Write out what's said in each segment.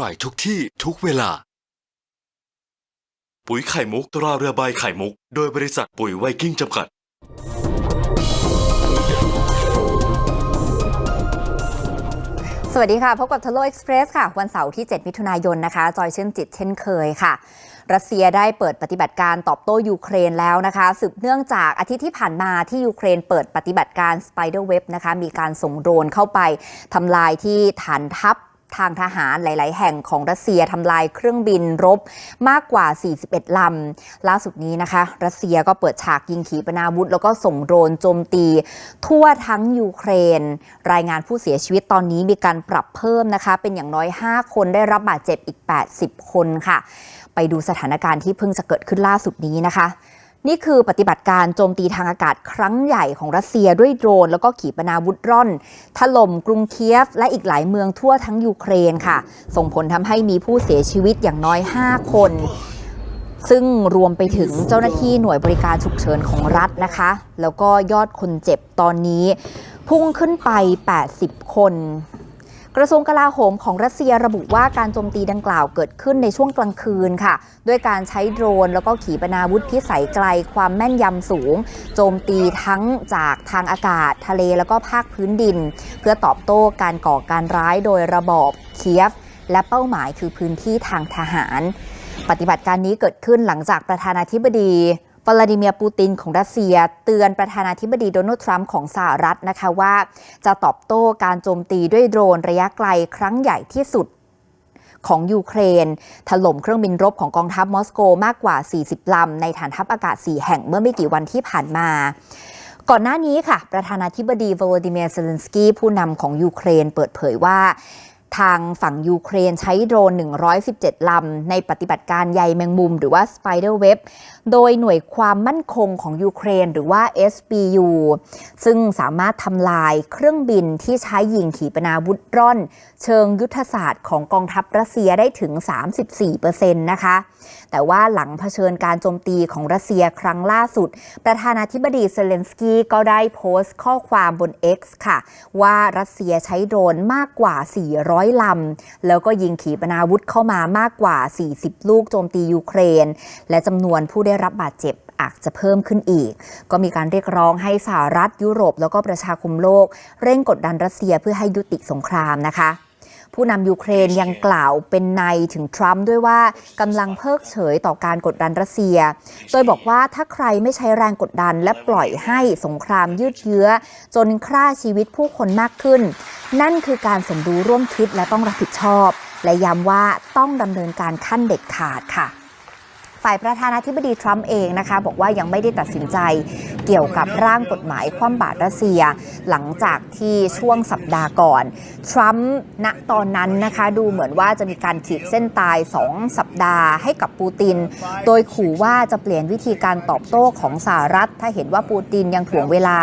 ร่อยทุกที่ทุกเวลา ปุ๋ยไข่มุกตราเรือใบไข่มุก โดยบริษัทปุ๋ยไวกิ้งจำกัด สวัสดีค่ะ พบกับท e โลเอ็กซ์เพรสค่ะ วันเสาร์ที่ 7 มิถุนายนนะคะ จอยชื่นจิตเช่นเคยค่ะรัสเซียได้เปิดปฏิบัติการตอบโต้ยูเครนแล้วนะคะ สืบเนื่องจากอาทิตย์ที่ผ่านมาที่ยูเครนเปิดปฏิบัติการ Spider Web นะคะ มีการส่งโดรนเข้าไปทำลายที่ฐานทัพ ทางทหารหลาย ๆ แห่งของรัสเซียทำลายเครื่องบินรบมากกว่า 41 ลำ ล่าสุดนี้นะคะ รัสเซียก็เปิดฉากยิงขีปนาวุธ แล้วก็ส่งโดรนโจมตี ทั่วทั้งยูเครน รายงานผู้เสียชีวิตตอนนี้มีการปรับเพิ่มนะคะ เป็นอย่างน้อย 5 คนได้รับบาดเจ็บอีก 80 คนค่ะ ไปดูสถานการณ์ที่เพิ่งจะเกิดขึ้นล่าสุดนี้นะคะ นี่คือปฏิบัติการโจมตีทางอากาศครั้งใหญ่ของรัสเซียด้วยโดรน แล้วก็ขีปนาวุธร่อน ถล่มกรุงเคียฟ และอีกหลายเมืองทั่วทั้งยูเครนค่ะ ส่งผลทำให้มีผู้เสียชีวิตอย่างน้อย 5 คน ซึ่งรวมไปถึงเจ้าหน้าที่หน่วยบริการฉุกเฉินของรัฐนะคะ แล้วก็ยอดคนเจ็บตอนนี้ พุ่งขึ้นไป 80 คน กระทรวงกลาโหมของรัสเซียระบุว่าการโจมตีดังกล่าวเกิดขึ้นในช่วงกลางคืนค่ะ ด้วยการใช้โดรนแล้วก็ขีปนาวุธพิสัยไกลความแม่นยำสูง โจมตีทั้งจากทางอากาศ ทะเลแล้วก็ภาคพื้นดิน เพื่อตอบโต้การก่อการร้ายโดยระบอบเคียฟ และเป้าหมายคือพื้นที่ทางทหาร ปฏิบัติการนี้เกิดขึ้นหลังจากประธานาธิบดี วลาดิเมียร์ปูตินของรัสเซีย เตือนประธานาธิบดีโดนัลด์ทรัมป์ของสหรัฐนะคะว่า จะตอบโต้การโจมตีด้วยโดรนระยะไกลครั้งใหญ่ที่สุดของยูเครน ถล่มเครื่องบินรบของกองทัพมอสโกมากกว่า 40 ลำ ในฐานทัพอากาศ 4 แห่งเมื่อไม่กี่วันที่ผ่านมา ก่อนหน้านี้ค่ะ ประธานาธิบดีโวโลดิเมียร์เซเลนสกี้ผู้นำของยูเครนเปิดเผยว่าทางฝั่งยูเครนใช้โดรน 117 ลำ ในปฏิบัติการใยแมงมุม หรือว่า Spider Web โดยหน่วยความมั่นคงของยูเครนหรือว่า SBU ซึ่งสามารถทำลายเครื่องบินที่ใช้ยิงขีปนาวุธร่อน เชิงยุทธศาสตร์ของกองทัพรัสเซียได้ถึง 34%นะคะ แต่ว่าหลังเผชิญการโจมตีของรัสเซียครั้งล่าสุด ประธานาธิบดีเซเลนสกี้ก็ได้โพสต์ข้อความบน X ค่ะ ว่ารัสเซียใช้โดรนมากกว่า 400 ลำ แล้วก็ยิงขีปนาวุธเข้ามามากกว่า 40 ลูกโจมตียูเครน และจำนวนผู้ได้รับบาดเจ็บอาจจะเพิ่มขึ้นอีก ก็มีการเรียกร้องให้สหรัฐยุโรป แล้วก็ประชาคมโลก เร่งกดดันรัสเซียเพื่อให้ยุติสงครามนะคะผู้นำยูเครนยังกล่าวเป็นในถึงทรัมป์ด้วยว่ากำลังเพิกเฉยต่อการกดดันรัสเซีย โดยบอกว่าถ้าใครไม่ใช้แรงกดดันและปล่อยให้สงครามยืดเยื้อ จนฆ่าชีวิตผู้คนมากขึ้น นั่นคือการสมรู้ร่วมคิดและต้องรับผิดชอบ และย้ำว่าต้องดำเนินการขั้นเด็ดขาดค่ะ ฝ่ายประธานาธิบดีทรัมป์เองนะคะบอกว่ายังไม่ได้ตัดสินใจเกี่ยวกับร่างกฎหมายคว่ำบาตรรัสเซีย หลังจากที่ช่วงสัปดาห์ก่อน ทรัมป์ณตอนนั้นนะคะดูเหมือนว่าจะมีการขีดเส้นตาย 2 สัปดาห์ให้กับปูติน โดยขู่ว่าจะเปลี่ยนวิธีการตอบโต้ของสหรัฐ ถ้าเห็นว่าปูตินยังถ่วงเวลา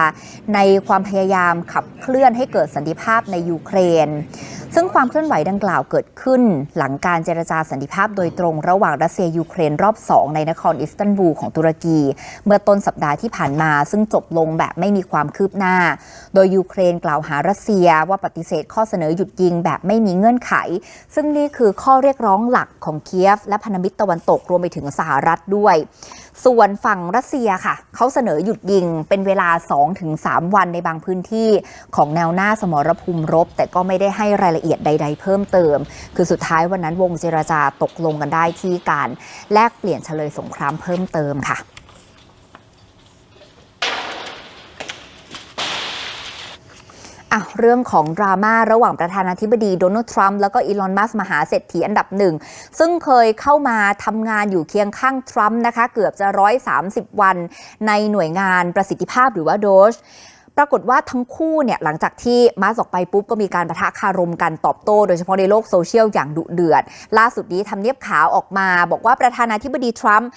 ในความพยายามขับเคลื่อนให้เกิดสันติภาพในยูเครนซึ่งความเคลื่อนไหวดังกล่าวเกิดขึ้น หลังการเจรจาสันติภาพโดยตรงระหว่างรัสเซียยูเครนรอบ2 ในนครอิสตันบูลของตุรกี เมื่อต้นสัปดาห์ที่ผ่านมา ซึ่งจบลงแบบไม่มีความคืบหน้า โดยยูเครนกล่าวหารัสเซียว่าปฏิเสธข้อเสนอหยุดยิงแบบไม่มีเงื่อนไข ซึ่งนี่คือข้อเรียกร้องหลักของเคียฟและพันธมิตรตะวันตกรวมไปถึงสหรัฐด้วย ส่วนฝั่งรัสเซียค่ะ เขาเสนอหยุดยิงเป็นเวลา 2-3 วันในบางพื้นที่ของแนวหน้าสมรภูมิรบ แต่ก็ไม่ได้ให้รายละเอียดใด ๆ เพิ่มเติม คือสุดท้ายวันนั้นวงเจรจาตกลงกันได้ที่การแลกเปลี่ยนเฉลยสงครามเพิ่มเติมค่ะ อะเรื่องของดราม่าระหว่างประธานาธิบดีโดนัลด์ทรัมป์แล้วก็อีลอนมัสมหาเศรษฐีอันดับหนึ่ง ซึ่งเคยเข้ามาทำงานอยู่เคียงข้างทรัมป์นะคะ เกือบจะ 130 วันในหน่วยงานประสิทธิภาพหรือว่าโดช ปรากฏว่าทั้งคู่เนี่ยหลังจากที่มาสออกไปปุ๊บก็มีการประทะคารมกันตอบโต้ โดยเฉพาะในโลกโซเชียลอย่างดุเดือด ล่าสุดนี้ทำเนียบขาวออกมา บอกว่าประธานาธิบดีทรัมป์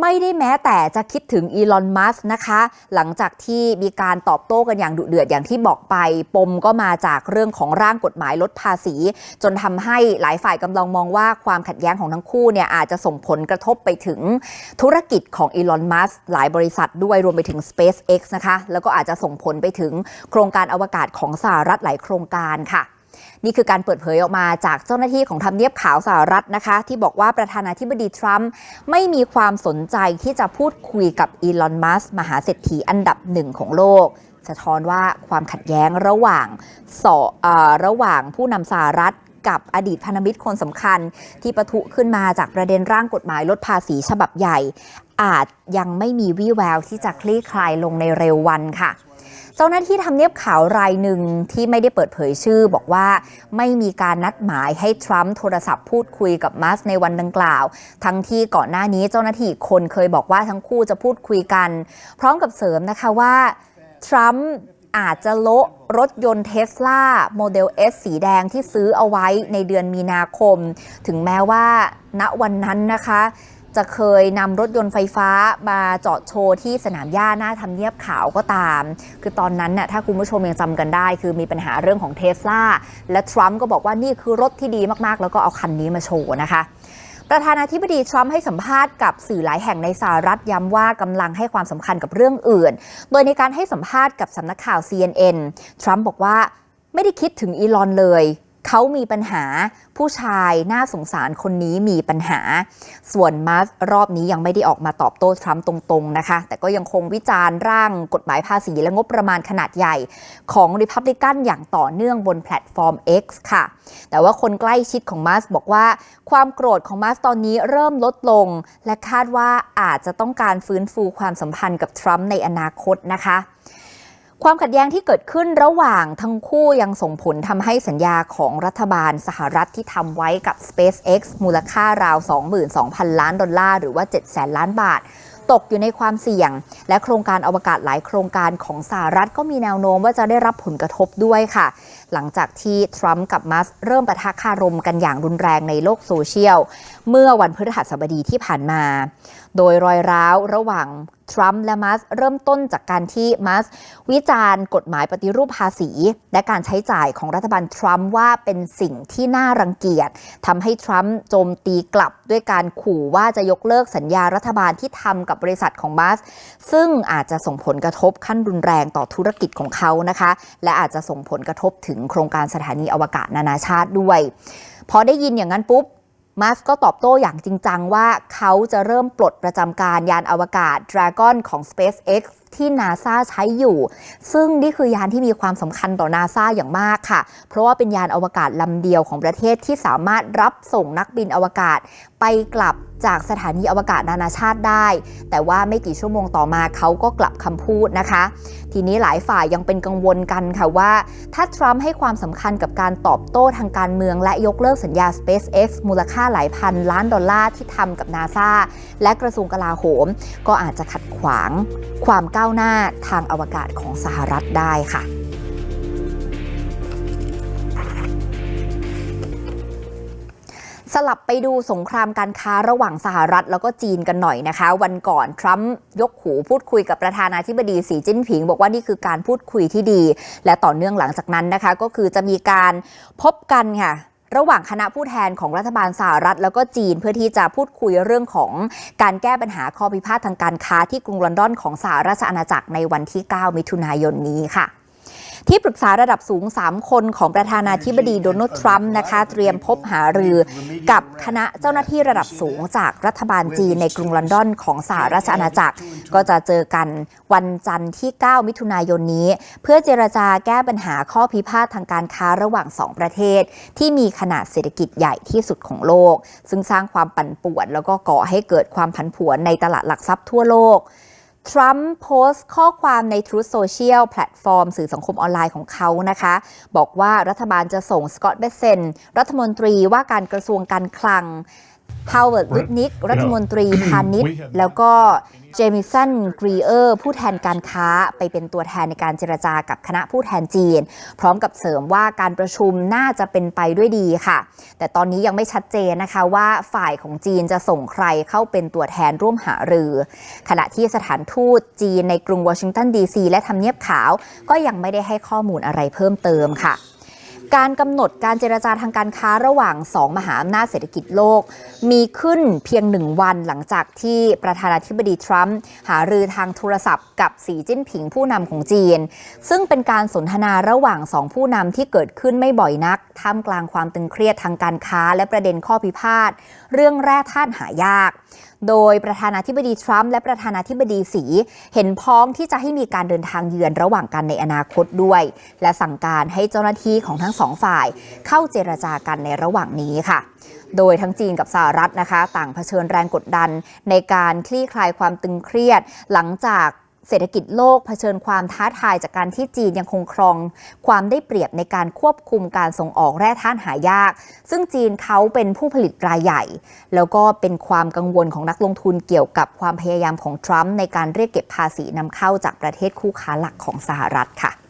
ไม่ได้แม้แต่จะคิดถึงอีลอนมัสก์นะคะ หลังจากที่มีการตอบโต้กันอย่างดุเดือดอย่างที่บอกไป ปมก็มาจากเรื่องของร่างกฎหมายลดภาษี จนทำให้หลายฝ่ายกำลังมองว่าความขัดแย้งของทั้งคู่เนี่ยอาจจะส่งผลกระทบไปถึงธุรกิจของอีลอนมัสก์หลายบริษัทด้วยรวมไปถึง SpaceX นะคะแล้วก็อาจจะส่งผลไปถึงโครงการอวกาศของสหรัฐหลายโครงการค่ะ นี่คือการเปิดเผยออกมาจากเจ้าหน้าที่ของทำเนียบขาวสหรัฐนะคะ ที่บอกว่าประธานาธิบดีทรัมป์ไม่มีความสนใจที่จะพูดคุยกับอีลอนมัสมหาเศรษฐีอันดับหนึ่งของโลกสะท้อนว่าความขัดแย้งระหว่างสออระหว่างผู้นำสหรัฐกับอดีตพันธมิตรคนสำคัญ ที่ประทุขึ้นมาจากประเด็นร่างกฎหมายลดภาษีฉบับใหญ่ อาจยังไม่มีวี่แววที่จะคลี่คลายลงในเร็ววันค่ะ เจ้าหน้าที่ทำเนียบขาวรายหนึ่งที่ไม่ได้เปิดเผยชื่อ บอกว่าไม่มีการนัดหมายให้ทรัมป์โทรศัพท์พูดคุยกับมัสในวันดังกล่าว ทั้งที่ก่อนหน้านี้เจ้าหน้าที่คนเคยบอกว่าทั้งคู่จะพูดคุยกัน พร้อมกับเสริมนะคะว่าทรัมป์อาจจะโละรถยนต์เทสลาโมเดล S สีแดงที่ซื้อเอาไว้ในเดือนมีนาคม ถึงแม้ว่าณวันนั้นนะคะ จะเคยนำรถยนต์ไฟฟ้ามาจอดโชว์ที่สนามหญ้าหน้าทำเนียบขาวก็ตาม คือตอนนั้นน่ะถ้าคุณผู้ชมยังจำกันได้ คือมีปัญหาเรื่องของเทสลาและทรัมป์ก็บอกว่านี่คือรถที่ดีมากๆ แล้วก็เอาคันนี้มาโชว์นะคะประธานาธิบดีทรัมป์ให้สัมภาษณ์กับสื่อหลายแห่งในสหรัฐย้ำว่ากำลังให้ความสำคัญกับเรื่องอื่น โดยในการให้สัมภาษณ์กับสำนักข่าว CNN ทรัมป์บอกว่าไม่ได้คิดถึงอีลอนเลย เขามีปัญหาผู้ชายน่าสงสารคนนี้มีปัญหา ส่วนมัสรอบนี้ยังไม่ได้ออกมาตอบโต้ทรัมป์ตรงๆนะคะ แต่ก็ยังคงวิจารณ์ร่างกฎหมายภาษีและงบประมาณขนาดใหญ่ ของริพับลิกันอย่างต่อเนื่องบนแพลตฟอร์ม X ค่ะ แต่ว่าคนใกล้ชิดของมัสบอกว่า ความโกรธของมัสตอนนี้เริ่มลดลง และคาดว่าอาจจะต้องการฟื้นฟูความสัมพันธ์กับทรัมป์ในอนาคตนะคะ ความขัดแย้งที่เกิดขึ้นระหว่างทั้งคู่ยังส่งผลทำให้สัญญาของรัฐบาลสหรัฐที่ทำไว้กับ SpaceX มูลค่าราว 22,000 ล้านดอลลาร์หรือว่า700ล้านบาท ตกอยู่ในความเสี่ยง และโครงการอวกาศหลายโครงการของสหรัฐก็มีแนวโน้มว่าจะได้รับผลกระทบด้วยค่ะ หลังจากที่ทรัมป์กับมัสเริ่มปะทะคารมกันอย่างรุนแรงในโลกโซเชียล เมื่อวันพฤหัสบดีที่ผ่านมา โดยรอยร้าวระหว่างทรัมป์และมัสเริ่มต้นจากการที่มัสวิจารณ์กฎหมายปฏิรูปภาษี และการใช้จ่ายของรัฐบาลทรัมป์ว่าเป็นสิ่งที่น่ารังเกียจทำให้ทรัมป์โจมตีกลับด้วยการขู่ว่าจะยกเลิกสัญญารัฐบาลที่ทำกับบริษัทของมัสซึ่งอาจจะส่งผลกระทบขั้นรุนแรงต่อธุรกิจของเขานะคะ และอาจจะส่งผลกระทบถึงโครงการสถานีอวกาศนานาชาติด้วยพอได้ยินอย่างนั้นปุ๊บ มัสก์ก็ตอบโต้อย่างจริงจังว่าเขาจะเริ่มปลดประจำการยานอวกาศ Dragon ของ SpaceX ที่นาซาใช้อยู่ ซึ่งนี่คือยานที่มีความสำคัญต่อนาซาอย่างมากค่ะ เพราะว่าเป็นยานอวกาศลำเดียวของประเทศที่สามารถรับส่งนักบินอวกาศไปกลับจากสถานีอวกาศนานาชาติได้ แต่ว่าไม่กี่ชั่วโมงต่อมาเขาก็กลับคำพูดนะคะ ทีนี้หลายฝ่ายยังเป็นกังวลกันค่ะว่า ถ้าทรัมป์ให้ความสำคัญกับการตอบโต้ทางการเมือง และยกเลิกสัญญา SpaceX มูลค่าหลายพันล้านดอลลาร์ที่ทำกับนาซาและกระทรวงกลาโหม ก็อาจจะขัดขวางความก้าวหน้าทางอวกาศของสหรัฐได้ค่ะสลับไปดูสงครามการค้าระหว่างสหรัฐแล้วก็จีนกันหน่อยนะคะ วันก่อนทรัมป์ยกหูพูดคุยกับประธานาธิบดีสีจิ้นผิง บอกว่านี่คือการพูดคุยที่ดี และต่อเนื่องหลังจากนั้นนะคะ ก็คือจะมีการพบกันค่ะ ระหว่างคณะผู้แทนของรัฐบาลสหรัฐ แล้วก็จีนเพื่อที่จะพูดคุยเรื่องของการแก้ปัญหาข้อพิพาททางการค้าที่กรุงลอนดอนของสหราชอาณาจักรในวันที่ 9 มิถุนายนนี้ค่ะ ที่ปรึกษาระดับสูง 3 คนของประธานาธิบดีโดนัลด์ทรัมป์นะคะเตรียมพบหารือกับคณะเจ้าหน้าที่ระดับสูงจากรัฐบาลจีนในกรุงลอนดอนของสหราชอาณาจักร ก็จะเจอกันวันจันทร์ที่ 9 มิถุนายนนี้ เพื่อเจรจาแก้ปัญหาข้อพิพาททางการค้าระหว่าง 2 ประเทศ ที่มีขนาดเศรษฐกิจใหญ่ที่สุดของโลก ซึ่งสร้างความปั่นป่วน แล้วก็ก่อให้เกิดความผันผวนในตลาดหลักทรัพย์ทั่วโลก ทรัมป์โพสต์ข้อความใน Truth Social แพลตฟอร์ม สื่อสังคมออนไลน์ของเขานะคะ บอกว่ารัฐบาลจะส่งสกอตเบสเซนรัฐมนตรีว่าการกระทรวงการคลัง ฮาวเวิร์ดลุดนิกรัฐมนตรีพาณิชย์ แล้วก็เจมิสันกรีเออร์ผู้แทนการค้าไปเป็นตัวแทนในการเจรจากับคณะผู้แทนจีน พร้อมกับเสริมว่าการประชุมน่าจะเป็นไปด้วยดีค่ะ แต่ตอนนี้ยังไม่ชัดเจนนะคะว่าฝ่ายของจีนจะส่งใครเข้าเป็นตัวแทนร่วมหารือ ขณะที่สถานทูตจีนในกรุงวอชิงตันดีซีและทำเนียบขาว ก็ยังไม่ได้ให้ข้อมูลอะไรเพิ่มเติมค่ะ การกำหนดการเจรจาทางการค้าระหว่าง 2 มหาอำนาจเศรษฐกิจโลก มีขึ้นเพียงหนึ่งวันหลังจากที่ประธานาธิบดีทรัมป์หารือทางโทรศัพท์กับสีจิ้นผิงผู้นำของจีน ซึ่งเป็นการสนทนาระหว่างสองผู้นำที่เกิดขึ้นไม่บ่อยนัก ท่ามกลางความตึงเครียดทางการค้าและประเด็นข้อพิพาท เรื่องแร่ธาตุหายาก โดยประธานาธิบดีทรัมป์และประธานาธิบดีสี เห็นพ้องที่จะให้มีการเดินทางเยือนระหว่างกันในอนาคตด้วย และสั่งการให้เจ้าหน้าที่ของทั้งสองฝ่าย เข้าเจรจากันในระหว่างนี้ค่ะ โดยทั้งจีนกับสหรัฐนะคะ ต่างเผชิญแรงกดดันในการคลี่คลายความตึงเครียดหลังจาก เศรษฐกิจโลกเผชิญความท้าทายจากการที่จีนยังคงครอง ความได้เปรียบในการควบคุมการส่งออกแร่ธาตุหายาก ซึ่งจีนเขาเป็นผู้ผลิตรายใหญ่ แล้วก็เป็นความกังวลของนักลงทุนเกี่ยวกับความพยายามของทรัมป์ในการเรียกเก็บภาษีนำเข้าจากประเทศคู่ค้าหลักของสหรัฐค่ะ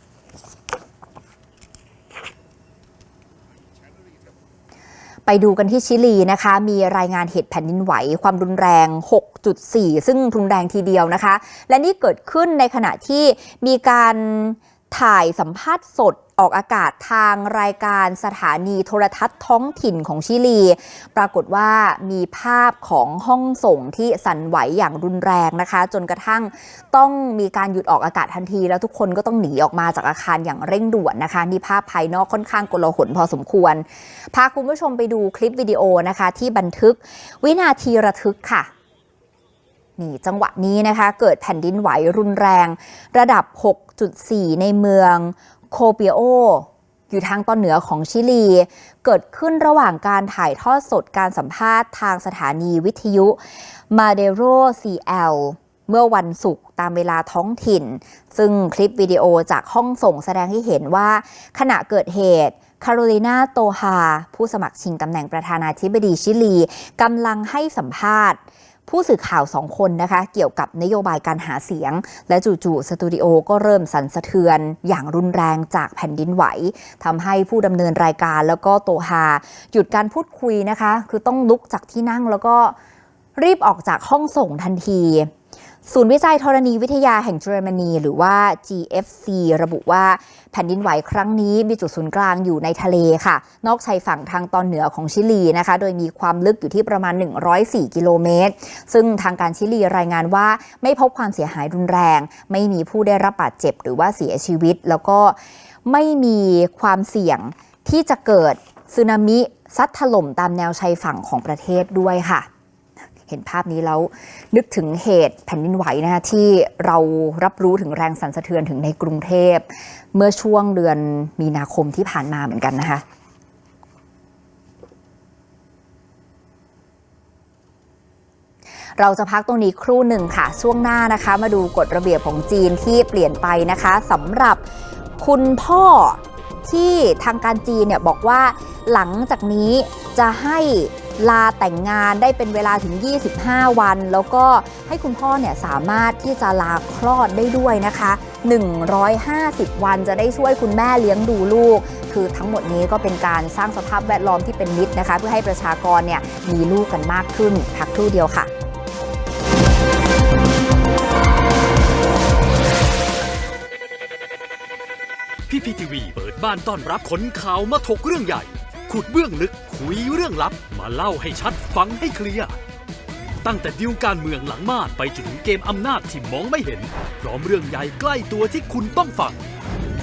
ไปดูกันที่ชิลีนะคะ มีรายงานเหตุแผ่นดินไหว ความรุนแรง 6.4 ซึ่งรุนแรงทีเดียวนะคะ และนี่เกิดขึ้นในขณะที่มีการ ถ่ายสัมภาษณ์สดออกอากาศทางรายการสถานีโทรทัศน์ท้องถิ่นของชิลี ปรากฏว่ามีภาพของห้องส่งที่สั่นไหวอย่างรุนแรงนะคะ จนกระทั่งต้องมีการหยุดออกอากาศทันที แล้วทุกคนก็ต้องหนีออกมาจากอาคารอย่างเร่งด่วนนะคะนี่ภาพภายนอกค่อนข้างโกลาหลพอสมควร พาคุณผู้ชมไปดูคลิปวิดีโอนะคะ ที่บันทึกวินาทีระทึกค่ะ นี่จังหวะนี้นะคะเกิดแผ่นดินไหวรุนแรง ระดับ 6.4 ในเมืองโคเปียโออยู่ทางตอนเหนือของชิลี เกิดขึ้นระหว่างการถ่ายทอดสดการสัมภาษณ์ทางสถานีวิทยุมาเดโร CL เมื่อวันศุกร์ตามเวลาท้องถิ่น ซึ่งคลิปวิดีโอจากห้องส่งแสดงให้เห็นว่าขณะเกิดเหตุคาโรลินาโตฮาผู้สมัครชิงตำแหน่งประธานาธิบดีชิลีกำลังให้สัมภาษณ์ ผู้สื่อข่าวสองคนนะคะเกี่ยวกับนโยบายการหาเสียง และจู่ๆสตูดิโอก็เริ่มสั่นสะเทือนอย่างรุนแรงจากแผ่นดินไหวทำให้ผู้ดำเนินรายการแล้วก็โตฮาหยุดการพูดคุยนะคะ คือต้องลุกจากที่นั่งแล้วก็รีบออกจากห้องส่งทันที ศูนย์วิจัยธรณีวิทยาแห่งเยอรมนี หรือว่า GFC ระบุว่าแผ่นดินไหวครั้งนี้มีจุดศูนย์กลางอยู่ในทะเลค่ะ นอกชายฝั่งทางตอนเหนือของชิลีนะคะ โดยมีความลึกอยู่ที่ประมาณ 104 กิโลเมตร ซึ่งทางการชิลีรายงานว่าไม่พบความเสียหายรุนแรง ไม่มีผู้ได้รับบาดเจ็บหรือว่าเสียชีวิต แล้วก็ไม่มีความเสี่ยงที่จะเกิดสึนามิซัดถล่มตามแนวชายฝั่งของประเทศด้วยค่ะ เห็นภาพนี้แล้วนึกถึงเหตุแผ่นดินไหวนะคะที่เรารับรู้ถึงแรงสั่นสะเทือนถึงในกรุงเทพ เมื่อช่วงเดือนมีนาคมที่ผ่านมาเหมือนกันนะคะเราจะพักตรงนี้ครู่หนึ่งค่ะ ช่วงหน้านะคะ มาดูกฎระเบียบของจีนที่เปลี่ยนไปนะคะสำหรับคุณพ่อ ที่ทางการจีนเนี่ยบอกว่าหลังจากนี้จะให้ลาแต่งงานได้เป็นเวลาถึง 25 วัน แล้วก็ให้คุณพ่อเนี่ยสามารถที่จะลาคลอดได้ด้วยนะคะ 150 วันจะได้ช่วยคุณแม่เลี้ยงดูลูก คือทั้งหมดนี้ก็เป็นการสร้างสภาพแวดล้อมที่เป็นมิตรนะคะ เพื่อให้ประชากรเนี่ยมีลูกกันมากขึ้นพักครู่เดียวค่ะ พี่พีทีวีเปิดบ้านต้อนรับขนข่าวมาถกเรื่องใหญ่ ขุดเบื้องลึกคุยเรื่องลับ มาเล่าให้ชัดฟังให้เคลียร์ตั้งแต่ดิวการเมืองหลังม่านไปจนถึงเกมอำนาจที่มองไม่เห็น พร้อมเรื่องใหญ่ใกล้ตัวที่คุณต้องฟัง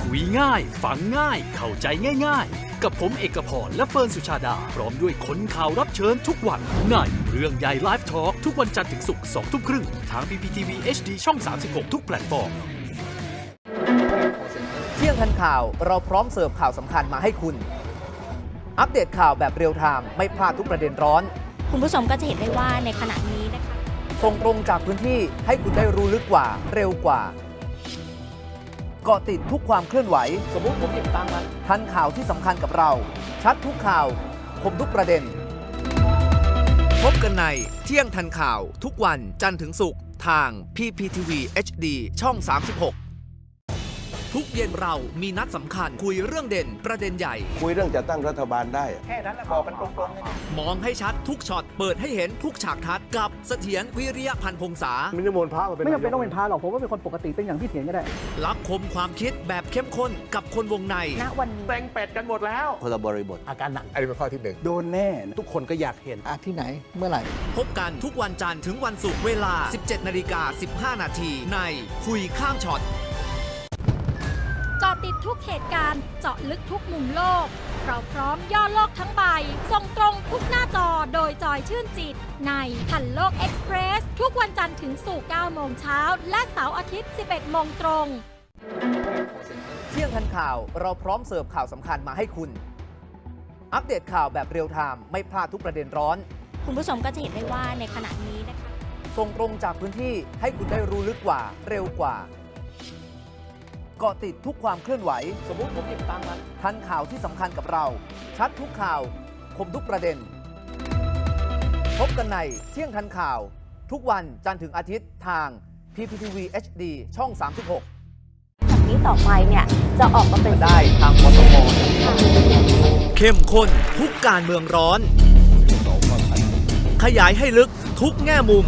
คุยง่าย ฟังง่าย เข้าใจง่าย ๆ กับผมเอกพรและเฟิร์นสุชาดา พร้อมด้วยคนข่าวรับเชิญทุกวันในเรื่องใหญ่ไลฟ์ทอล์กทุกวันจันทร์ถึงศุกร์สองทุ่มครึ่งทาง BPTV HD ช่อง 36 ทุกแพลตฟอร์ม เที่ยงทันข่าวเราพร้อมเสิร์ฟข่าวสำคัญมาให้คุณ อัปเดตข่าวแบบเรียลไทม์ไม่พลาดทุกประเด็นร้อน คุณผู้ชมก็จะเห็นได้ว่าในขณะนี้นะคะส่งตรงจากพื้นที่ให้คุณได้รู้ลึกกว่าเร็วกว่าเกาะติดทุกความเคลื่อนไหว สมมุติผมหยิบตั้งมาทันข่าวที่สำคัญกับเรา ชัดทุกข่าว คมทุกประเด็น พบกันในเที่ยงทันข่าว ทุกวันจันทร์ถึงศุกร์ทาง PPTV HD ช่อง 36 ทุกเย็นเรามีนัดสำคัญคุยเรื่องเด่นประเด็นใหญ่ คุยเรื่องจัดตั้งรัฐบาลได้มองให้ชัดทุกช็อตเปิดให้เห็นทุกฉากทัดกับเสถียรวิริยพันธ์พงษาไม่จำเป็นต้องเป็นพระหรอกผมว่าเป็นคนปกติเป็นอย่างที่เถียงก็ได้ รับคมความคิดแบบเข้มข้นกับคนวงในณวันนี้คนละบริบทอาการหนักอันนี้เป็นข้อที่หนึ่งโดนแน่ทุกคนก็อยากเห็นอาที่ไหนเมื่อไหร่ พบกันทุกวันจันทร์ถึงวันศุกร์เวลา 17นาฬิกา15 นาทีในคุยข้ามช็อตเกาะติดทุกเหตุการณ์เจาะลึกทุกมุมโลก เราพร้อมย่อโลกทั้งใบ ส่งตรงทุกหน้าจอโดยจอยชื่นจิต ในทันโลกเอ็กซ์เพรส ทุกวันจันทร์ถึงสู่9โมงเช้า และเสาร์อาทิตย์ 11โมงตรง เที่ยงทันข่าวเราพร้อมเสิร์ฟข่าวสำคัญมาให้คุณ อัปเดตข่าวแบบเรียลไทม์ไม่พลาดทุกประเด็นร้อน คุณผู้ชมก็จะเห็นได้ว่าในขณะนี้นะคะส่งตรงจากพื้นที่ให้คุณได้รู้ลึกกว่าเร็วกว่า เกาะติดทุกความเคลื่อนไหว สมมติผมหยิบตังมาทันข่าวที่สำคัญกับเรา ชัดทุกข่าว คมทุกประเด็น พบกันในเที่ยงทันข่าว ทุกวันจันทร์ถึงอาทิตย์ทาง PPTV HD ช่อง 36 จากนี้ต่อไปเนี่ยจะออกมาเป็น ได้ทางวทมเข้มข้นทุกการเมืองร้อน ขยายให้ลึกทุกแง่มุม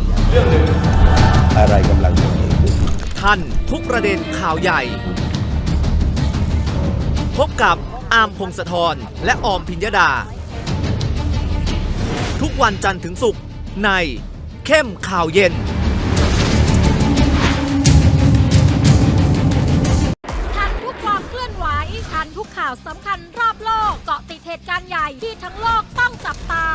อะไรกำลังจะเกิดขึ้น ทันทุกประเด็นข่าวใหญ่ พบกับอาร์มพงศธรและออมพิญญดา ทุกวันจันทร์ถึงศุกร์ในเข้มข่าวเย็น ทันทุกความเคลื่อนไหวทันทุกข่าวสำคัญรอบโลกเกาะติดเหตุการณ์ใหญ่ที่ทั้งโลกต้องจับตา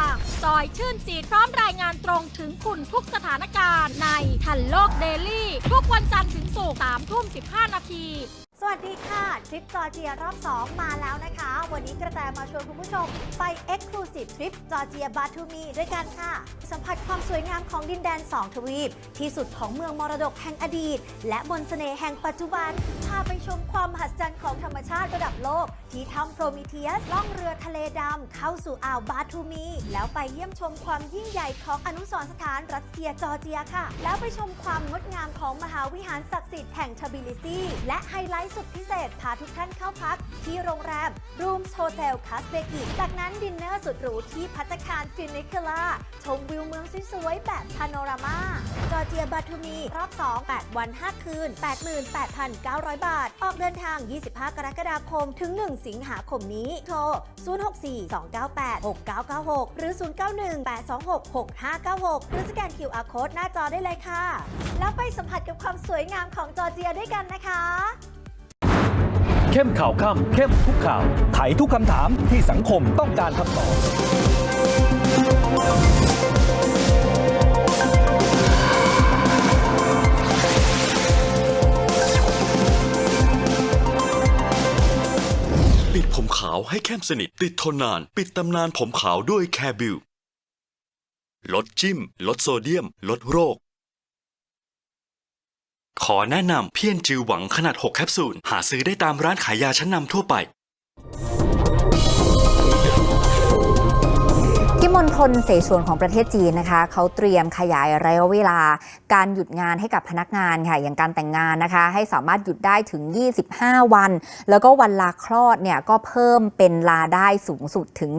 จอยชื่นจีดพร้อมรายงานตรงถึงคุณทุกสถานการณ์ในทันโลกเดลี่ ทุกวันจันทร์ถึงศุกร์3ทุ่ม15นาที สวัสดีค่ะทริปจอร์เจียรอบ 2 มาแล้วนะคะ วันนี้กระแตมาชวนคุณผู้ชมไป Exclusive Trip จอร์เจียบาทูมีด้วยกันค่ะ สัมผัสความสวยงามของดินแดน 2 ทวีป ที่สุดของเมืองมรดกแห่งอดีต และมนเสน่ห์แห่งปัจจุบัน พาไปชมความมหัศจรรย์ของธรรมชาติระดับโลก ที่ถ้ำโพรมิเทียสล่องเรือทะเลดำเข้าสู่อ่าวบาทูมี แล้วไปเยี่ยมชมความยิ่งใหญ่ของอนุสรณ์สถานรัสเซียจอร์เจียค่ะ แล้วไปชมความงดงามของมหาวิหารศักดิ์สิทธิ์แห่งทบิลิซีและไฮไลท์สุดพิเศษพาทุกท่านเข้าพัก ที่โรงแรม Rooms Hotel c a s เ e กิจากนั้นดินเนอร์สุดหรูที่พัตคารฟินิคล่าชมวิวเมืองสวยๆแบบพาโนรามาจอร์เจียบาทูมี รอบ 2 8 วัน 5 คืน 88,900 บาท ออกเดินทาง 25 กรกฎาคมถึง 1 สิงหาคมนี้ โทร 064-298-6996 หรือ 091-826-6596 หรือสแกน QR Code หน้าจอได้เลยค่ะ แล้วไปสัมผัสกับความสวยงามของจอร์เจียด้วยกันนะคะ เข้มข่าวค่ำเข้มทุกข่าวไขทุกคำถามที่สังคมต้องการคำตอบปิดผมขาวให้เข้มสนิท ติดทนนาน ปิดตำนานผมขาวด้วยแคบิลลดจิ้ม ลดโซเดียม ลดโรค ขอแนะนำเพี้ยนจือหวังขนาด 6 แคปซูล หาซื้อได้ตามร้านขายยาชั้นนำทั่วไป มณฑลเสฉวนของประเทศจีนนะคะเขาเตรียมขยายระยะเวลา การหยุดงานให้กับพนักงานค่ะ อย่างการแต่งงานนะคะ ให้สามารถหยุดได้ถึง 25 วัน แล้วก็วันลาคลอดเนี่ยก็เพิ่มเป็นลาได้สูงสุดถึง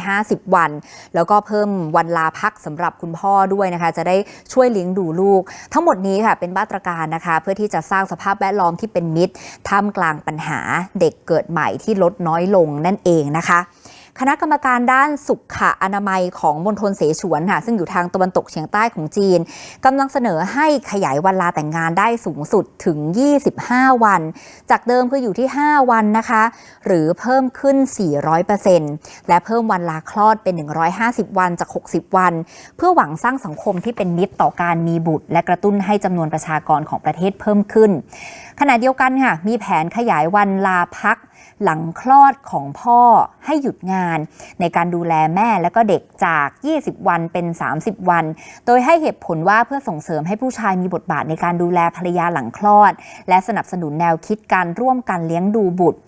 150 วัน แล้วก็เพิ่มวันลาพักสำหรับคุณพ่อด้วยนะคะ จะได้ช่วยเลี้ยงดูลูก ทั้งหมดนี้ค่ะเป็นมาตรการนะคะ เพื่อที่จะสร้างสภาพแวดล้อมที่เป็นมิตรท่ามกลางปัญหาเด็กเกิดใหม่ที่ลดน้อยลงนั่นเองนะคะ คณะกรรมการด้านสุขอนามัยของมณฑลเสฉวนค่ะซึ่งอยู่ทางตะวันตกเฉียงใต้ของจีนกำลังเสนอให้ขยายวันลาแต่งงานได้สูงสุดถึง 25 วัน จากเดิมคืออยู่ที่ 5 วันนะคะ หรือเพิ่มขึ้น 400%และเพิ่มวันลาคลอดเป็น 150 วันจาก 60 วัน เพื่อหวังสร้างสังคมที่เป็นมิตรต่อการมีบุตร และกระตุ้นให้จำนวนประชากรของประเทศเพิ่มขึ้น ขณะเดียวกันค่ะมีแผนขยายวันลาพัก หลังคลอดของพ่อให้หยุดงาน ในการดูแลแม่และก็เด็กจาก 20 วันเป็น 30 วัน โดยให้เหตุผลว่าเพื่อส่งเสริมให้ผู้ชายมีบทบาทในการดูแลภรรยาหลังคลอด และสนับสนุนแนวคิดการร่วมกันเลี้ยงดูบุตร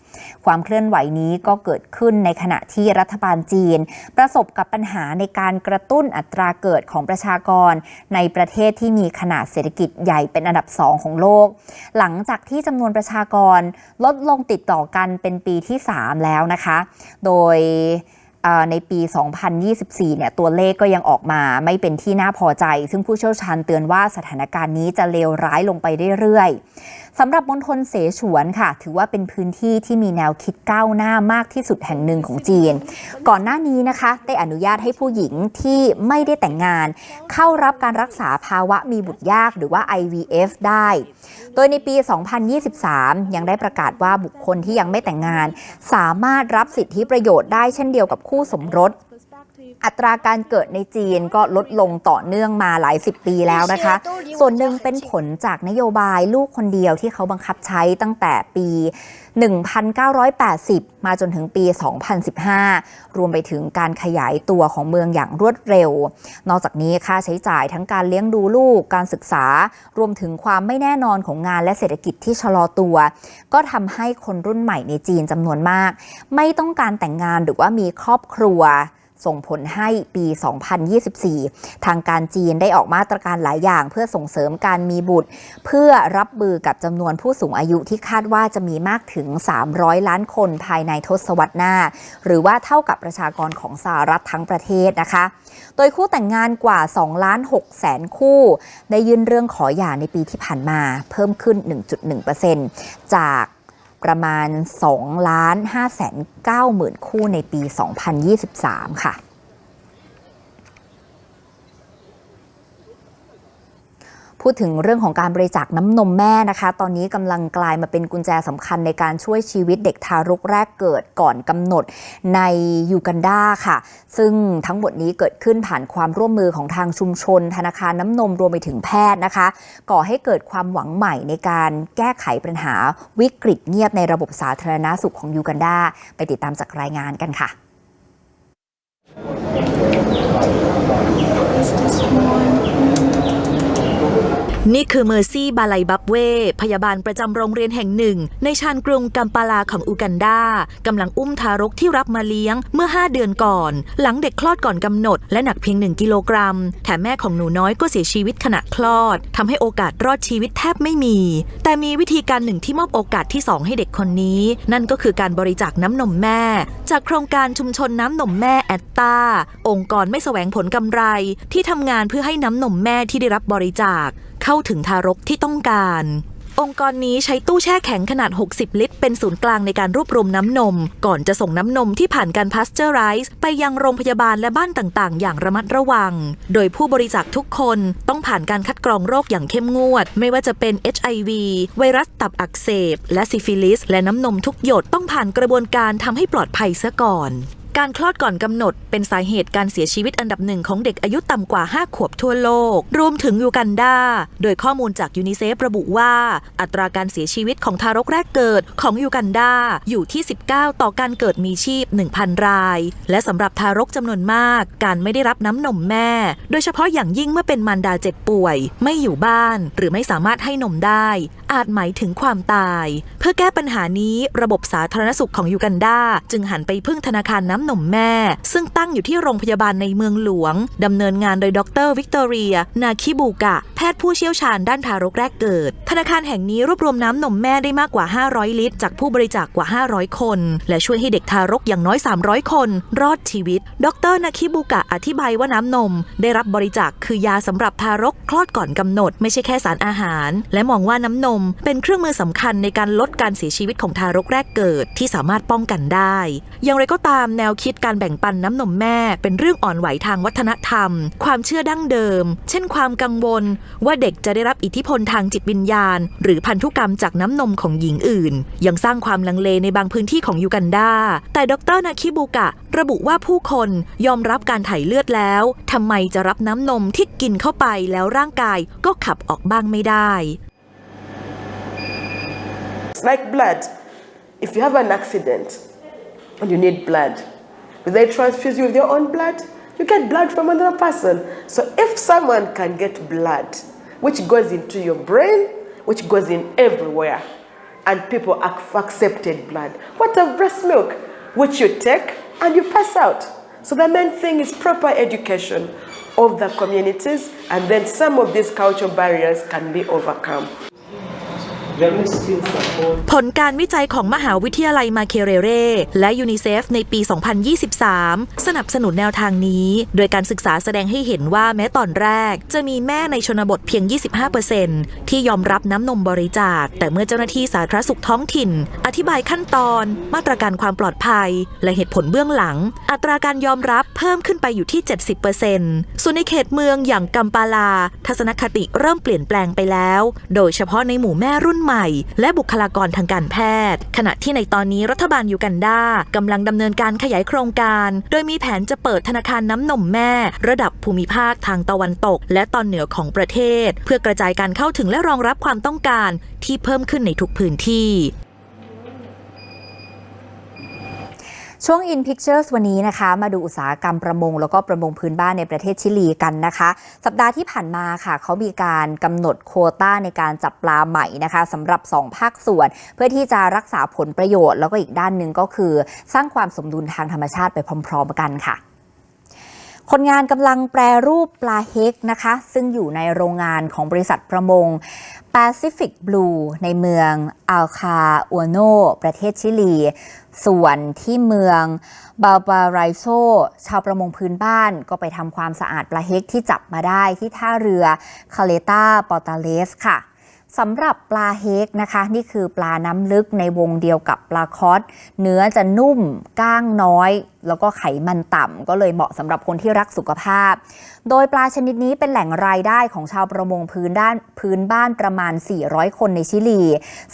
ความเคลื่อนไหวนี้ก็เกิดขึ้นในขณะที่รัฐบาลจีน ประสบกับปัญหาในการกระตุ้นอัตราเกิดของประชากร ในประเทศที่มีขนาดเศรษฐกิจใหญ่เป็นอันดับสองของโลก หลังจากที่จำนวนประชากรลดลงติดต่อกันเป็นปีที่ 3 แล้วนะคะ โดยในปี 2024 เนี่ย ตัวเลขก็ยังออกมาไม่เป็นที่น่าพอใจ ซึ่งผู้เชี่ยวชาญเตือนว่าสถานการณ์นี้จะเลวร้ายลงไปเรื่อยๆ สำหรับมณฑลเสฉวนค่ะ ถือว่าเป็นพื้นที่ที่มีแนวคิดก้าวหน้ามากที่สุดแห่งหนึ่งของจีน ก่อนหน้านี้นะคะ ได้อนุญาตให้ผู้หญิงที่ไม่ได้แต่งงาน เข้ารับการรักษาภาวะมีบุตรยากหรือว่า IVF ได้ โดยในปี 2023 ยังได้ประกาศว่าบุคคลที่ยังไม่แต่งงาน สามารถรับสิทธิประโยชน์ได้เช่นเดียวกับคู่สมรส อัตราการเกิดในจีนก็ลดลงต่อเนื่องมาหลายสิบปีแล้วนะคะ ส่วนหนึ่งเป็นผลจากนโยบายลูกคนเดียวที่เขาบังคับใช้ตั้งแต่ปี 1980 มาจนถึงปี 2015 รวมไปถึงการขยายตัวของเมืองอย่างรวดเร็ว นอกจากนี้ค่าใช้จ่ายทั้งการเลี้ยงดูลูก การศึกษา รวมถึงความไม่แน่นอนของงานและเศรษฐกิจที่ชะลอตัว ก็ทำให้คนรุ่นใหม่ในจีนจำนวนมาก ไม่ต้องการแต่งงานหรือว่ามีครอบครัว ส่งผลให้ปี 2024 ทางการจีนได้ออกมาตรการหลายอย่าง เพื่อส่งเสริมการมีบุตร เพื่อรับมือกับจำนวนผู้สูงอายุที่คาดว่าจะมีมากถึง 300 ล้านคนภายในทศวรรษหน้า หรือว่าเท่ากับประชากรของสหรัฐทั้งประเทศนะคะ โดยคู่แต่งงานกว่า 2 ล้าน6แสนคู่ ได้ยื่นเรื่องขอหย่าในปีที่ผ่านมา เพิ่มขึ้น 1.1%จาก ประมาณ2ล้าน5แสน9หมื่นคู่ในปี 2023 ค่ะ พูดถึงเรื่องของการบริจาคน้ำนมแม่นะคะ ตอนนี้กำลังกลายมาเป็นกุญแจสำคัญในการช่วยชีวิตเด็กทารกแรกเกิดก่อนกำหนดในยูกันดาค่ะ ซึ่งทั้งหมดนี้เกิดขึ้นผ่านความร่วมมือของทางชุมชน ธนาคารน้ำนมรวมไปถึงแพทย์นะคะ ก่อให้เกิดความหวังใหม่ในการแก้ไขปัญหาวิกฤตเงียบในระบบสาธารณาสุขของยูกันดาไปติดตามจากรายงานกันค่ะ นี่คือเมอร์ซี่บาไลบับเว พยาบาลประจำโรงเรียนแห่งหนึ่ง ในชานกรุงกัมปาลาของอูกันดากำลังอุ้มทารกที่รับมาเลี้ยงเมื่อ 5 เดือนก่อน หลังเด็กคลอดก่อนกำหนด และหนักเพียง 1 กิโลกรัม แถมแม่ของหนูน้อยก็เสียชีวิตขณะคลอดทำให้โอกาสรอดชีวิตแทบไม่มี แต่มีวิธีการหนึ่งที่มอบโอกาสที่ 2 ให้เด็กคนนี้ นั่นก็คือการบริจาคน้ำนมแม่ จากโครงการชุมชนน้ำนมแม่แอตตาองค์กรไม่แสวงผลกำไร ที่ทำงานเพื่อให้น้ำนมแม่ที่ได้รับบริจาค เข้าถึงทารกที่ต้องการ องค์กรนี้ใช้ตู้แช่แข็งขนาด 60 ลิตร เป็นศูนย์กลางในการรวบรวมน้ำนม ก่อนจะส่งน้ำนมที่ผ่านการพาสเจอร์ไรส์ไปยังโรงพยาบาลและบ้านต่างๆ อย่างระมัดระวัง โดยผู้บริจาคทุกคนต้องผ่านการคัดกรองโรคอย่างเข้มงวด ไม่ว่าจะเป็น HIV ไวรัสตับอักเสบ และซิฟิลิส และน้ำนมทุกหยดต้องผ่านกระบวนการทำให้ปลอดภัยเสียก่อน การคลอดก่อนกำหนดเป็นสาเหตุการเสียชีวิตอันดับหนึ่งของเด็กอายุต่ำกว่า 5 ขวบทั่วโลก รวมถึงยูกันดา โดยข้อมูลจากยูนิเซฟระบุว่า อัตราการเสียชีวิตของทารกแรกเกิดของยูกันดาอยู่ที่ 19 ต่อการเกิดมีชีพ 1,000 ราย และสำหรับทารกจำนวนมาก การไม่ได้รับน้ำนมแม่ โดยเฉพาะอย่างยิ่งเมื่อเป็นมารดาเจ็บป่วย ไม่อยู่บ้าน หรือไม่สามารถให้นมได้ อาจหมายถึงความตาย เพื่อแก้ปัญหานี้ระบบสาธารณสุขของยูกันดา จึงหันไปพึ่งธนาคารน้ำนมแม่ ซึ่งตั้งอยู่ที่โรงพยาบาลในเมืองหลวงดำเนินงานโดยดรวิกตอเรีย นาคิบูกะ แพทย์ผู้เชี่ยวชาญด้านทารกแรกเกิด ธนาคารแห่งนี้รวบรวมน้ำนมแม่ได้มากกว่า 500 ลิตร จากผู้บริจาคกว่า 500 คน และช่วยให้เด็กทารกอย่างน้อย 300 คน รอดชีวิต ดรนาคิบูกะอธิบายว่าน้ำนม ได้รับบริจาคคือยาสำหรับทารกคลอดก่อนกำหนด ไม่ใช่แค่สารอาหาร และมองว่าน้ำนมเป็นเครื่องมือสำคัญในการลดการเสียชีวิตของทารกแรกเกิดที่สามารถป้องกันได้ อย่างไรก็ตามแนวคิดการแบ่งปันน้ำนมแม่ เป็นเรื่องอ่อนไหวทางวัฒนธรรม ความเชื่อดั้งเดิม เช่น ความกังวล ว่าเด็กจะได้รับอิทธิพลทางจิตวิญญาณ หรือพันธุกรรมจากน้ำนมของหญิงอื่น ยังสร้างความลังเลในบางพื้นที่ของยูกันดา แต่ดรนาคิบูกะ ระบุว่าผู้คนยอมรับการถ่ายเลือดแล้วทำไมจะรับน้ำนมที่กินเข้าไปแล้วร่างกายก็ขับออกบ้างไม่ได้ Like blood. If you have an accident and you need blood, When they transfuse you with your own blood, you get blood from another person. So if someone can get blood, which goes into your brain, which goes in everywhere, and people accepted blood, what of breast milk, which you take and you pass out. So the main thing is proper education of the communities, and then some of these cultural barriers can be overcome. ผลการวิจัยของมหาวิทยาลัยมาเคเรเร และยูนิเซฟในปี 2023 สนับสนุนแนวทางนี้ โดยการศึกษาแสดงให้เห็นว่าแม้ตอนแรก จะมีแม่ในชนบทเพียง 25%ที่ยอมรับน้ำนมบริจาค แต่เมื่อเจ้าหน้าที่สาธารณสุขท้องถิ่น อธิบายขั้นตอน มาตรการความปลอดภัย และเหตุผลเบื้องหลัง อัตราการยอมรับเพิ่มขึ้นไปอยู่ที่ 70%ส่วนในเขตเมืองอย่างกัมปาลา ทัศนคติเริ่มเปลี่ยนแปลงไปแล้ว โดยเฉพาะในหมู่แม่รุ่นใหม่และบุคลากรทางการแพทย์ ขณะที่ในตอนนี้รัฐบาลยูกันดากำลังดำเนินการขยายโครงการ โดยมีแผนจะเปิดธนาคารน้ำนมแม่ ระดับภูมิภาคทางตะวันตก และตอนเหนือของประเทศ เพื่อกระจายการเข้าถึงและรองรับความต้องการที่เพิ่มขึ้นในทุกพื้นที่ ช่วง In Pictures วันนี้นะคะ มาดูอุตสาหกรรมประมง แล้วก็ประมงพื้นบ้านในประเทศชิลีกันนะคะ สัปดาห์ที่ผ่านมาค่ะ เขามีการกำหนดโควต้าในการจับปลาใหม่นะคะสำหรับ 2 ภาคส่วน เพื่อที่จะรักษาผลประโยชน์ แล้วก็อีกด้านหนึ่งก็คือ สร้างความสมดุลทางธรรมชาติไปพร้อม ๆ กันค่ะ คนงานกำลังแปรรูปปลาเฮกนะคะ ซึ่งอยู่ในโรงงานของบริษัทประมง Pacific Blue ในเมืองอัลคาอัวโนประเทศชิลี ส่วนที่เมืองบาบาไรโซ ชาวประมงพื้นบ้านก็ไปทำความสะอาดปลาเฮกที่จับมาได้ที่ท่าเรือคาเลตาปอตาเลสค่ะสำหรับปลาเฮกนะคะ นี่คือปลาน้ำลึกในวงเดียวกับปลาคอสเนื้อจะนุ่มก้างน้อยแล้วก็ไขมันต่ำก็เลยเหมาะสำหรับคนที่รักสุขภาพ โดยปลาชนิดนี้เป็นแหล่งรายได้ของชาวประมงพื้นด้านพื้นบ้านประมาณ 400 คนในชิลี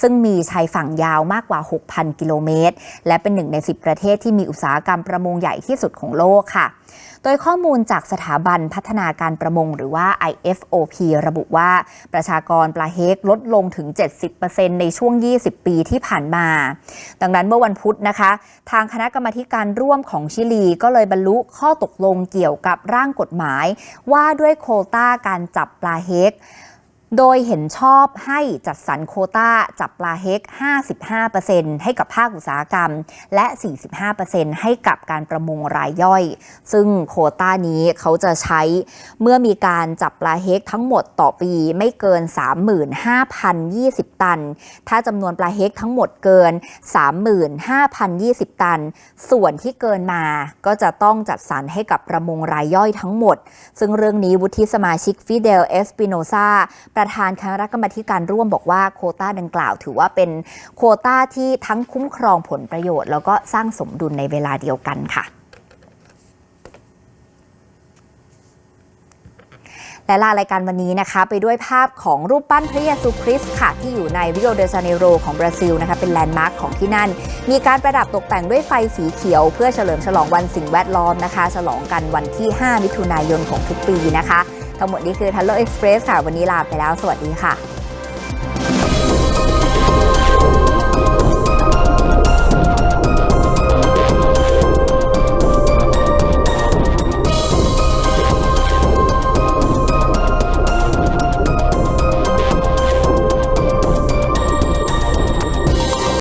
ซึ่งมีชายฝั่งยาวมากกว่า 6,000 กิโลเมตร และเป็นหนึ่งใน 10 ประเทศที่มีอุตสาหกรรมประมงใหญ่ที่สุดของโลกค่ะ โดยข้อมูลจากสถาบันพัฒนาการประมงหรือว่า IFOP ระบุว่าประชากรปลาเฮกลดลงถึง 70%ในช่วง 20 ปีที่ผ่านมา ดังนั้นเมื่อวันพุธนะคะ ทางคณะกรรมาการร่วมของของชิลีก็เลยบรรลุข้อตกลงเกี่ยวกับร่างกฎหมาย ว่าด้วยโควต้าการจับปลาเฮก โดยเห็นชอบให้จัดสรรโคต้าจับปลาเฮก 55%ให้กับภาคอุตสาหกรรม และ 45%ให้กับการประมงรายย่อย ซึ่งโคต้านี้เขาจะใช้เมื่อมีการจับปลาเฮกทั้งหมดต่อปีไม่เกิน 35,020 ตัน ถ้าจำนวนปลาเฮกทั้งหมดเกิน 35,020 ตัน ส่วนที่เกินมาก็จะต้องจัดสรรให้กับประมงรายย่อยทั้งหมด ซึ่งเรื่องนี้วุฒิสมาชิกฟิเดลเอสปิโนซาประธานคณะกรรมธิการร่วมบอกว่าโคต้าดังกล่าว ถือว่าเป็นโคต้าที่ทั้งคุ้มครองผลประโยชน์ แล้วก็สร้างสมดุลในเวลาเดียวกันค่ะและลารายการวันนี้นะคะ ไปด้วยภาพของรูปปั้นพระเยซูคริสต์ค่ะ ที่อยู่ในริโอเดจาเนโรของบราซิลนะคะ เป็นแลนด์มาร์คของที่นั่น มีการประดับตกแต่งด้วยไฟสีเขียว เพื่อเฉลิมฉลองวันสิ่งแวดล้อมนะคะ ฉลองกันวันที่ 5 มิถุนายนของทุกปีนะคะ ทั้งหมดนี้คือทัลโลเอ็กซ์เพรสค่ะ วันนี้ลาไปแล้ว สวัสดีค่ะ